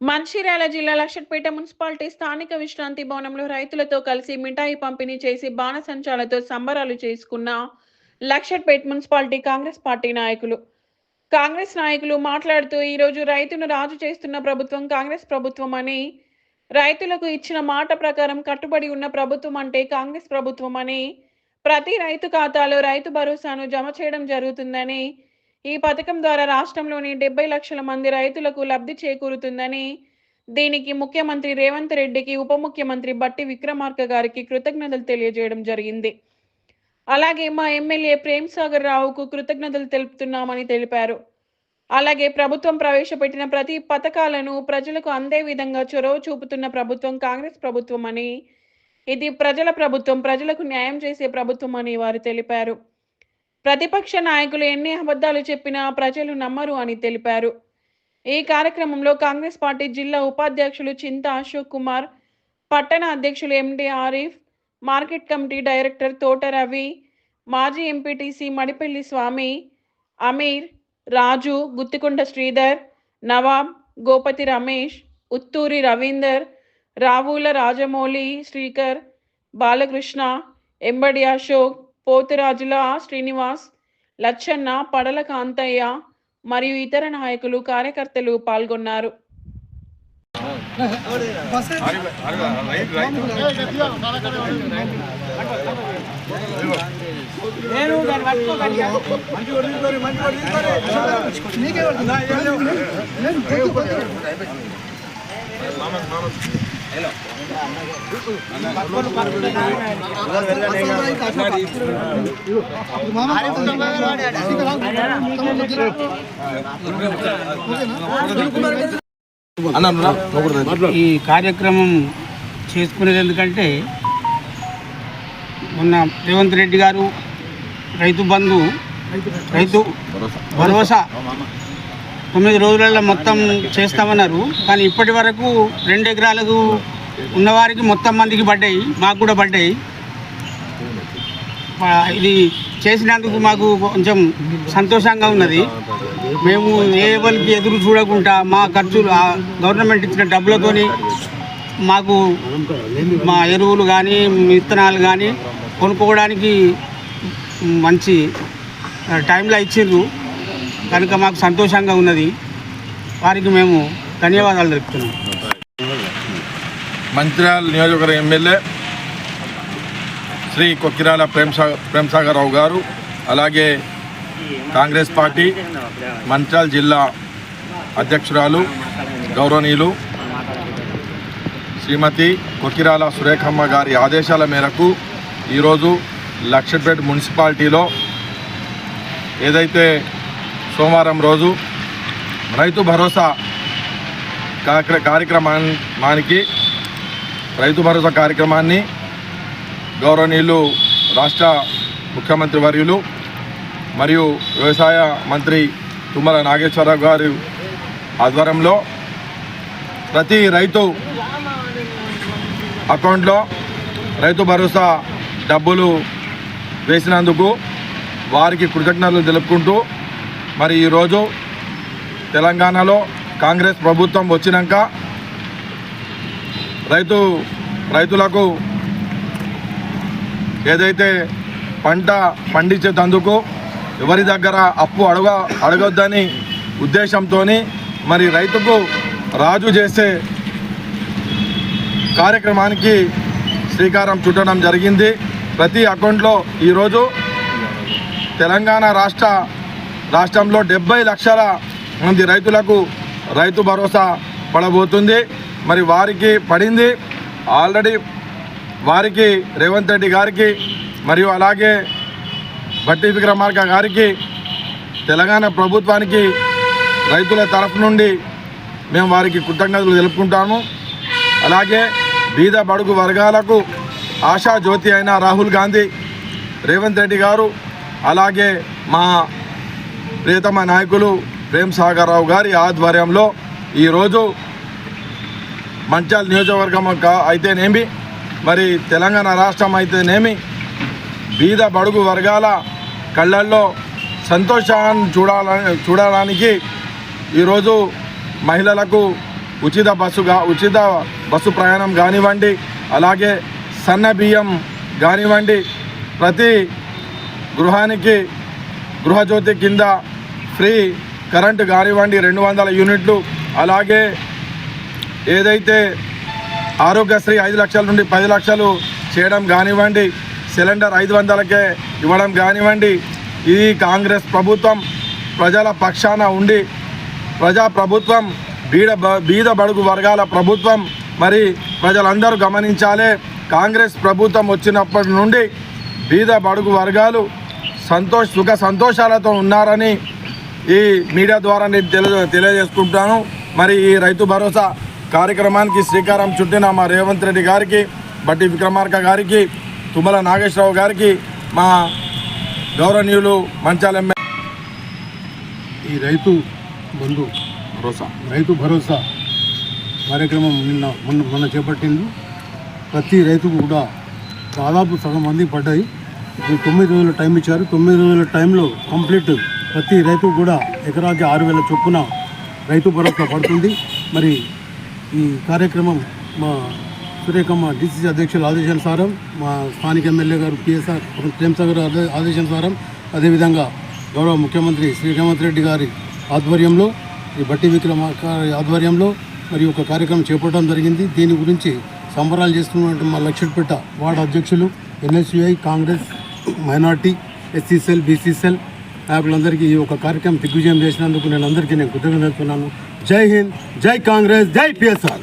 మంచిర్యాల జిల్లా లక్షట్పేట మున్సిపాలిటీ స్థానిక విశ్రాంతి భవనంలో రైతులతో కలిసి మిఠాయి పంపిణీ చేసి బాణసంచాలతో సంబరాలు చేసుకున్న లక్షట్పేట మున్సిపాలిటీ కాంగ్రెస్ పార్టీ నాయకులు. కాంగ్రెస్ నాయకులు మాట్లాడుతూ ఈరోజు రైతును రాజు చేస్తున్న ప్రభుత్వం కాంగ్రెస్ ప్రభుత్వం అని రైతులకు ఇచ్చిన మాట ప్రకారం కట్టుబడి ఉన్న ప్రభుత్వం అంటే కాంగ్రెస్ ప్రభుత్వం అని ప్రతి రైతు ఖాతాలో రైతు భరోసాను జమ చేయడం జరుగుతుందని ఈ పథకం ద్వారా రాష్ట్రంలోని డెబ్బై లక్షల మంది రైతులకు లబ్ధి చేకూరుతుందని దీనికి ముఖ్యమంత్రి రేవంత్ రెడ్డికి ఉప ముఖ్యమంత్రి బట్టి విక్రమార్క గారికి కృతజ్ఞతలు తెలియజేయడం జరిగింది. అలాగే మా ఎమ్మెల్యే ప్రేమ్ సాగర్ రావుకు కృతజ్ఞతలు తెలుపుతున్నామని తెలిపారు. అలాగే ప్రభుత్వం ప్రవేశపెట్టిన ప్రతి పథకాలను ప్రజలకు అందే విధంగా చొరవ చూపుతున్న ప్రభుత్వం కాంగ్రెస్ ప్రభుత్వం అని ఇది ప్రజల ప్రభుత్వం ప్రజలకు న్యాయం చేసే ప్రభుత్వం అని వారు తెలిపారు. ప్రతిపక్ష నాయకులు ఎన్ని అబద్ధాలు చెప్పినా ప్రజలు నమ్మరు అని తెలిపారు. ఈ కార్యక్రమంలో కాంగ్రెస్ పార్టీ జిల్లా ఉపాధ్యక్షులు చింత అశోక్ కుమార్ పట్టణ అధ్యక్షులు MD Arif market committee director Thota Ravi మాజీ ఎంపీటీసీ మడిపల్లి స్వామి అమీర్ రాజు గుత్తికొండ శ్రీధర్ నవాబ్ గోపతి రమేష్ ఉత్తూరి రవీందర్ రావుల రాజమౌళి శ్రీకర్ బాలకృష్ణ ఎంబడి అశోక్ పోతురాజుల శ్రీనివాస్ లచ్చన్న పడల కాంతయ్య మరియు ఇతర నాయకులు కార్యకర్తలు పాల్గొన్నారు. ఈ కార్యక్రమం చేసుకునేది ఎందుకంటే మొన్న రేవంత్ రెడ్డి గారు రైతు బంధు రైతు భరోసా తొమ్మిది రోజులలో మొత్తం చేస్తామన్నారు. కానీ ఇప్పటి వరకు రెండు ఎకరాలకు ఉన్నవారికి మొత్తం మందికి పడ్డాయి మాకు కూడా పడ్డాయి. ఇది చేసినందుకు మాకు కొంచెం సంతోషంగా ఉన్నది. మేము ఏ వాళ్ళకి ఎదురు చూడకుండా మా ఖర్చులు గవర్నమెంట్ ఇచ్చిన డబ్బులతోని మాకు మా ఎరువులు కానీ విత్తనాలు కానీ కొనుక్కోవడానికి మంచి టైంలో ఇచ్చిండ్రు. కనుక మాకు సంతోషంగా ఉన్నది. వారికి మేము ధన్యవాదాలు తెలుపుతున్నాం. మంత్రాల నియోజకవర్గ ఎమ్మెల్యే శ్రీ కొక్కిరాల ప్రేమ్సా రావు గారు అలాగే కాంగ్రెస్ పార్టీ మంత్రాల జిల్లా అధ్యక్షురాలు గౌరవనీయులు శ్రీమతి కొక్కిరాల సురేఖమ్మ గారి ఆదేశాల మేరకు ఈరోజు లక్షపేట మున్సిపాలిటీలో ఏదైతే సోమవారం రోజు రైతు భరోసా కార్యక్రమానికి రైతు భరోసా కార్యక్రమాన్ని గౌరవనీయులు రాష్ట్ర ముఖ్యమంత్రి వర్యులు మరియు వ్యవసాయ మంత్రి తుమ్మల నాగేశ్వరరావు గారి ఆధ్వర్యంలో ప్రతి రైతు అకౌంట్లో రైతు భరోసా డబ్బులు వేసినందుకు వారికి కృతజ్ఞతలు తెలుపుకుంటూ మరి ఈరోజు తెలంగాణలో కాంగ్రెస్ ప్రభుత్వం వచ్చినాక రైతు రైతులకు ఏదైతే పంట పండించేటందుకు ఎవరి దగ్గర అప్పు అడగ అడగొద్దని ఉద్దేశంతో మరి రైతుకు రాజు చేసే కార్యక్రమానికి శ్రీకారం చుట్టడం జరిగింది. ప్రతి అకౌంట్లో ఈరోజు తెలంగాణ రాష్ట్ర రాష్ట్రంలో డెబ్బై లక్షల మంది రైతులకు రైతు భరోసా పడబోతుంది. మరి వారికి పడింది. ఆల్రెడీ వారికి రేవంత్ రెడ్డి గారికి మరియు అలాగే బట్టి విక్రమార్క గారికి తెలంగాణ ప్రభుత్వానికి రైతుల తరఫు నుండి మేము వారికి కృతజ్ఞతలు తెలుపుకుంటాము. అలాగే బీద బడుగు వర్గాలకు ఆశా జ్యోతి అయిన రాహుల్ గాంధీ రేవంత్ రెడ్డి గారు అలాగే మా ప్రియతమ నాయకులు ప్రేమ్ సాగర్రావు గారి ఆధ్వర్యంలో ఈరోజు మంచాల్ నియోజకవర్గం కా- అయితేనేమి మరి తెలంగాణ రాష్ట్రం అయితేనేమి బీద బడుగు వర్గాల కళ్ళల్లో సంతోషాన్ని చూడాలని చూడడానికి ఈరోజు మహిళలకు ఉచిత బస్సుగా ఉచిత బస్సు ప్రయాణం కానివ్వండి అలాగే సన్న బియ్యం కానివ్వండి ప్రతి గృహానికి గృహజ్యోతి కింద ఫ్రీ కరెంటు కానివ్వండి రెండు వందల యూనిట్లు. అలాగే ఏదైతే ఆరోగ్యశ్రీ ఐదు లక్షల నుండి పది లక్షలు చేయడం కానివ్వండి సిలిండర్ ఐదు వందలకే ఇవ్వడం కానివ్వండి ఇది కాంగ్రెస్ ప్రభుత్వం ప్రజల పక్షాన ఉండి ప్రజా ప్రభుత్వం బీద బీద బడుగు వర్గాల ప్రభుత్వం మరి ప్రజలందరూ గమనించాలే. కాంగ్రెస్ ప్రభుత్వం వచ్చినప్పటి నుండి బీద బడుగు వర్గాలు సంతోష సుఖ సంతోషాలతో ఉన్నారని ఈ మీడియా ద్వారా నేను తెలియ తెలియజేసుకుంటాను. మరి ఈ రైతు భరోసా కార్యక్రమానికి శ్రీకారం చుట్టిన మా రేవంత్ రెడ్డి గారికి బట్టి విక్రమార్క గారికి తుమ్మల నాగేశ్వరరావు గారికి మా గౌరవనీయులు మంచాల ఈ రైతు బంధు భరోసా. రైతు భరోసా కార్యక్రమం నిన్న మొన్న మొన్న చేపట్టింది. ప్రతి రైతుకు కూడా దాదాపు సగం మంది పడ్డాయి. ఇప్పుడు తొమ్మిది రోజుల టైం ఇచ్చారు. తొమ్మిది రోజుల టైంలో కంప్లీట్ ప్రతి రైతుకు కూడా ఎకరాకి ఆరు వేల చొప్పున రైతు భరోసా పడుతుంది. మరి ఈ కార్యక్రమం మా సురేఖమ్మ డిసిసి అధ్యక్షుల ఆదేశానుసారం మా స్థానిక ఎమ్మెల్యే గారు పిఎస్ఆర్ ప్రేమసాగర్ ఆదేశానుసారం అదేవిధంగా గౌరవ ముఖ్యమంత్రి శ్రీ రేవంత్ రెడ్డి గారి ఆధ్వర్యంలో ఈ బట్టి విక్రమ గారి ఆధ్వర్యంలో మరి ఒక కార్యక్రమం చేపట్టడం జరిగింది. దీని గురించి సంబరాలు చేస్తున్నటువంటి మా లక్ష్యపేట వార్డు అధ్యక్షులు NSUI Congress minority SC cell BC cell నాయకులందరికీ ఈ ఒక కార్యక్రమం దిగ్విజయం చేసినందుకు నేను అందరికీ నేను కృతజ్ఞతలు జై హింద్ జై కాంగ్రెస్ జై పిఎస్ఆర్.